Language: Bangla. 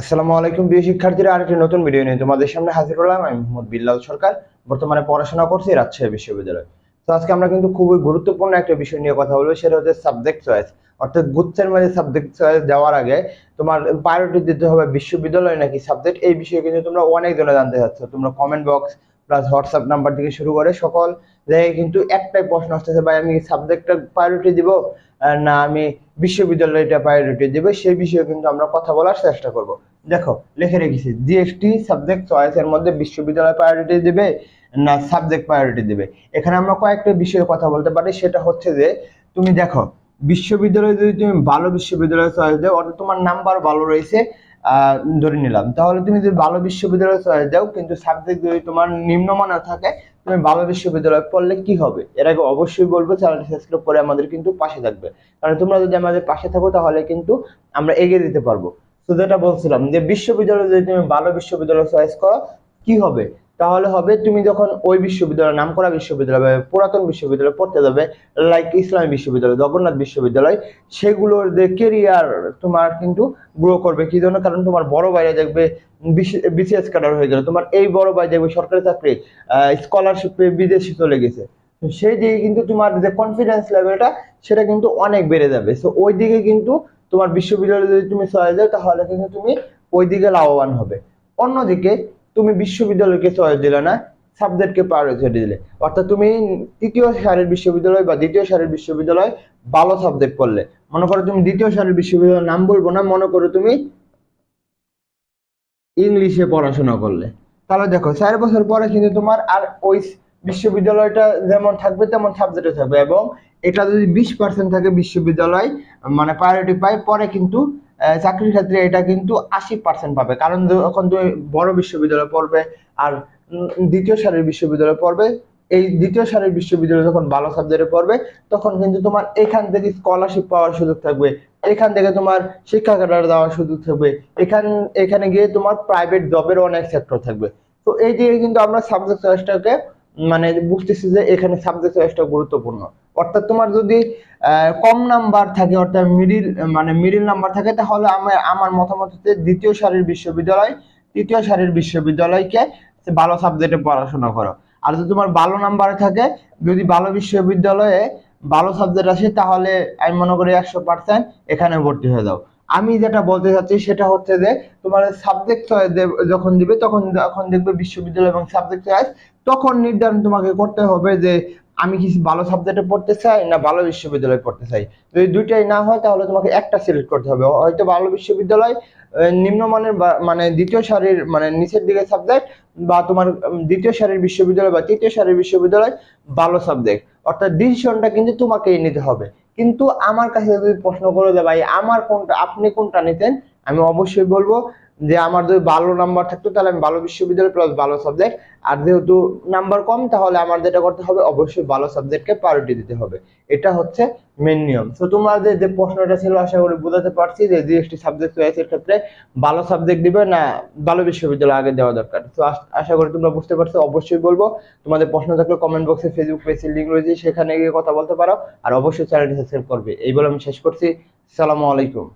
আসসালামু আলাইকুম প্রিয় শিক্ষার্থীরা, আরেকটি নতুন ভিডিও নিয়ে তোমাদের সামনে হাজির হলাম। আমি মোহাম্মদ বিল্লাল সরকার, বর্তমানে পড়াশোনা করছি রাজশাহী বিশ্ববিদ্যালয়। তো আজকে আমরা কিন্তু খুবই গুরুত্বপূর্ণ একটা বিষয় নিয়ে কথা বলব, সেটা হচ্ছে সাবজেক্ট চয়েস অর্থাৎ গুচ্ছের মাঝে সাবজেক্ট চয়েস দেওয়ার আগে তোমার প্রায়োরিটি দিতে হবে বিশ্ববিদ্যালয় নাকি সাবজেক্ট এই বিষয়ে কিন্তু তোমরা অনেক জনে জানতে চাচ্ছ। তোমরা comment box plus WhatsApp number থেকে শুরু করে সকল জায়গায় কিন্তু একটাই প্রশ্ন আসতেছে, ভাই, আমি সাবজেক্টটা প্রায়োরিটি দিব না আমি বিশ্ববিদ্যালয়টা প্রায়োরিটি দেবে? সেই বিষয়ে কিন্তু আমরা কথা বলার চেষ্টা করব। দেখো, লিখে রেখেছি জিএসটি সাবজেক্ট চয়েসের মধ্যে বিশ্ববিদ্যালয় প্রায়োরিটি দিবে, না সাবজেক্ট প্রায়োরিটি দিবে? এখানে আমরা কয়েকটা বিষয়ে কথা বলতে পারি, সেটা হচ্ছে যে, তুমি দেখো, বিশ্ববিদ্যালয়ে যদি তুমি ভালো বিশ্ববিদ্যালয় চয়েস দাও, অর্থাৎ তোমার নাম্বার ভালো রয়েছে ধরে নিলাম। তাহলে তুমি যদি ভালো বিশ্ববিদ্যালয়ে চলে যাও, কিন্তু সাবজেক্ট যদি তোমার নিম্নমানের থাকে, তুমি ভালো বিশ্ববিদ্যালয়ে পড়লে কি হবে? এর আগে অবশ্যই বলব চ্যানেলটি সাবস্ক্রাইব করে আমাদের কিন্তু পাশে থাকবে। কারণ তোমরা যদি আমাদের পাশে থাকো, তাহলে কিন্তু আমরা এগিয়ে দিতে পারব। তো যেটা বলছিলাম যে, বিশ্ববিদ্যালয়ে যদি তুমি ভালো বিশ্ববিদ্যালয় চয়েস করো, কি হবে? তাহলে হবে তুমি যখন ওই বিশ্ববিদ্যালয় নামকরা বিশ্ববিদ্যালয় পুরাতন বিশ্ববিদ্যালয় পড়তে যাবে লাইক ইসলামী বিশ্ববিদ্যালয়, জগন্নাথ বিশ্ববিদ্যালয়, সেগুলোর যে কেরিয়ার তোমার কিন্তু গ্রো করবে। কি জন্য? কারণ তোমার বড় বাইরে দেখবে বিসিএস ক্যাডার হয়ে গেল। তোমার এই বড় ভাই দেখবে সরকারি চাকরি স্কলারশিপ বিদেশে চলে গেছে। সেই দিকে কিন্তু তোমার যে কনফিডেন্স লেভেলটা সেটা কিন্তু অনেক বেড়ে যাবে। সো ওই দিকে কিন্তু তোমার বিশ্ববিদ্যালয়ে যদি তুমি চলে যাও, তাহলে কিন্তু তুমি ওই দিকে লাভবান হবে। অন্যদিকে তুমি বিশ্ববিদ্যালয়কে চয়েস দিলে না সাবজেক্টকে প্রায়োরিটি দিলে। অর্থাৎ তুমি তৃতীয় সারির বিশ্ববিদ্যালয় বা দ্বিতীয় সারির বিশ্ববিদ্যালয় ভালো সাবজেক্ট পড়লে মনে করো তুমি দ্বিতীয় সারির বিশ্ববিদ্যালয়ের নাম বলব না, মনে করো তুমি ইংলিশে পড়াশোনা করলে। তাহলে দেখো, চার বছর পরে কিন্তু তোমার আর ওই বিশ্ববিদ্যালয়টা যেমন থাকবে, তেমন সাবজেক্টে থাকবে। এবং এটা যদি বিশ পার্সেন্ট থাকে বিশ্ববিদ্যালয় মানে প্রায়োরিটি পায়, পরে কিন্তু চাকরির ক্ষেত্রে এটা কিন্তু আশি পার্সেন্ট পাবে। কারণ যখন তুমি বড় বিশ্ববিদ্যালয়ে পড়বে আর দ্বিতীয় সারির বিশ্ববিদ্যালয়ে পড়বে। এই দ্বিতীয় সারির বিশ্ববিদ্যালয় যখন ভালো সাবজেক্টে পড়বে, তখন কিন্তু তোমার এখান থেকে স্কলারশিপ পাওয়ার সুযোগ থাকবে। এখান থেকে তোমার শিক্ষা ক্যাডার দেওয়ার সুযোগ থাকবে। এখান, এখানে গিয়ে তোমার প্রাইভেট জবের অনেক সেক্টর থাকবে। তো এই দিকে কিন্তু আমরা সাবজেক্ট চয়েসটাকে মানে বুঝতেছি যে এখানে সাবজেক্ট চয়েসটা গুরুত্বপূর্ণ। অর্থাৎ তোমার যদি কম নাম্বার থাকে, অর্থাৎ মিডিল মানে মিডিল নাম্বার থাকে, তাহলে আমার আমার মতামত হচ্ছে দ্বিতীয় সারির বিশ্ববিদ্যালয়, তৃতীয় সারির বিশ্ববিদ্যালয়কে ভালো সাবজেক্টে পড়াশোনা করো। আর যদি তোমার ভালো নাম্বার থাকে, যদি ভালো বিশ্ববিদ্যালয়ে ভালো সাবজেক্ট আসে, তাহলে আমি মনে করি একশো পার্সেন্ট এখানে ভর্তি হয়ে যাও। আমি যেটা বলতে চাচ্ছি সেটা হচ্ছে যে তোমার সাবজেক্ট যখন দিবে, তখন যখন দেখবে বিশ্ববিদ্যালয় এবং সাবজেক্ট চয়েস তখন নির্ধারণ তোমাকে করতে হবে যে আমি কি ভালো সাবজেক্টে পড়তে চাই না ভালো বিশ্ববিদ্যালয়ে পড়তে চাই। যদি দুইটাই না হয়, তাহলে তোমাকে একটা সিলেক্ট করতে হবে। হয়তো ভালো বিশ্ববিদ্যালয় নিম্নমানের মানে দ্বিতীয় সারির মানে নিচের দিকে সাবজেক্ট বা তোমার দ্বিতীয় সারির বিশ্ববিদ্যালয় বা তৃতীয় সারির বিশ্ববিদ্যালয় ভালো সাবজেক্ট অর্থাৎ ডিসিশনটা কিন্তু তোমাকেই নিতে হবে। কিন্তু আমার কাছে যদি প্রশ্ন করো যে ভাই, আমার কোনটা, আপনি কোনটা নিতেন? আমি অবশ্যই বলব যে আমার যদি ভালো নাম্বার থাকতো, তাহলে আমি ভালো বিশ্ববিদ্যালয় প্লাস ভালো সাবজেক্ট আর যেহেতু নাম্বার কম, তাহলে আমার যেটা করতে হবে, অবশ্যই ভালো সাবজেক্টকে প্রায়োরিটি দিতে হবে। এটা হচ্ছে মেন নিয়ম। তো তোমাদের যে প্রশ্নটা ছিল, আশা করি বোঝাতে পারছি যে জিএসটি সাবজেক্ট চয়েসের ক্ষেত্রে ভালো সাবজেক্ট দিবে না ভালো বিশ্ববিদ্যালয় আগে দেওয়া দরকার। তো আশা করি তোমরা বুঝতে পারছ, অবশ্যই বলব। তোমাদের প্রশ্ন থাকলে কমেন্ট বক্সে ফেসবুক পেজের লিঙ্ক রয়েছে, সেখানে গিয়ে কথা বলতে পারো। আর অবশ্যই চ্যানেলটি সাবস্ক্রাইব করবে। এই বলে আমি শেষ করছি। সালামু আলাইকুম।